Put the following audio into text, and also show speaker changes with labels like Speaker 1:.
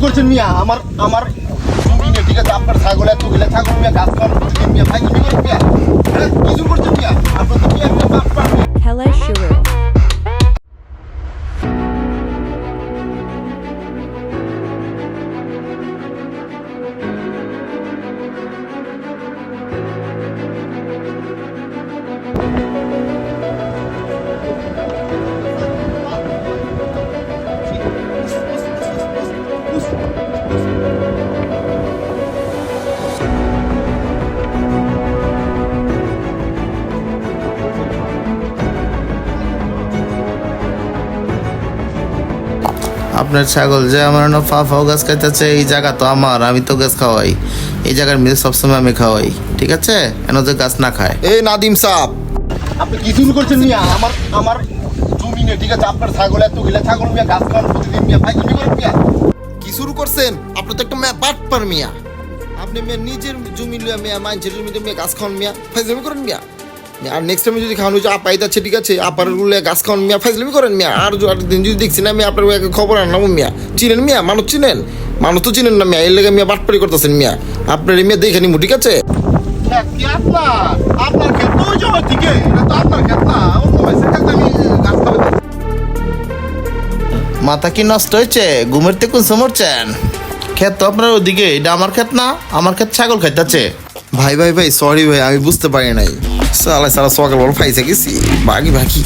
Speaker 1: করছেন মিয়া আমার আমার ঠিক আছে মিয়া হ্যাঁ শুরু
Speaker 2: Kele
Speaker 3: আপনার ছাগল যে আমার না ফা ফাও গাছ খাইতেছে এই জায়গা তো আমার আমি তো গাছ খাওয়াই। এই জায়গার মিলে সবসময় আমি খাওয়াই ঠিক আছে? এন যে গাছ না খায়।
Speaker 1: এই নাদিম সাহ। আপনি কি শুরু করছেন মিয়া? আমার আমার জমিনে ঠিক আছে? আপনার ছাগল এত গেলে ছাগল মিয়া গাছ খাওয়ার প্রতিদিন মিয়া ভাই তুমি করেন মিয়া?
Speaker 4: কি শুরু করছেন? আপনি তো একটা মেয়া বাটপার মিয়া। আপনি মেয়ে নিজের জমি লিয়া মেয়া মানুষের জমিতে মেয়ে গাছ খাওয়ান মিয়া ফাইজলামি করেন মিয়া, আর নেক্সট টাইমে যদি খাওয়ানো হচ্ছে আপাই যাচ্ছে ঠিক আছে? আপারগুলো গাছ খাওয়ান মিয়া ফাইজলামি করেন মিয়া। আর যদি আর দিন যদি দেখছি না মিয়া আপনার খবর আনলাম মিয়া। চিনেন মিয়া? মানুষ চিনেন? মানুষ তো চিনেন না মিয়া। এর লেগে মিয়া বাটপারি করতেছেন মিয়া। আপনার মেয়ে দেখে নিমু ঠিক আছে?
Speaker 1: হ্যাঁ, আপনার? আপনার ওই জমার দিকে এটা তো আপনার ক্ষেত অন্য ভাইসের আমি গাছ
Speaker 3: মাথা কি নষ্ট হয়েছে? ঘুমের থেকে সমরছেন ক্ষেত তো আপনার ওদিকে। এটা আমার ক্ষেত না আমার ক্ষেত ছাগল খাইতেছে।
Speaker 4: ভাই ভাই ভাই সরি ভাই আমি বুঝতে পারি নাই। সালা সারা সকাল বল ফাইসে গেছি বাকি বাকি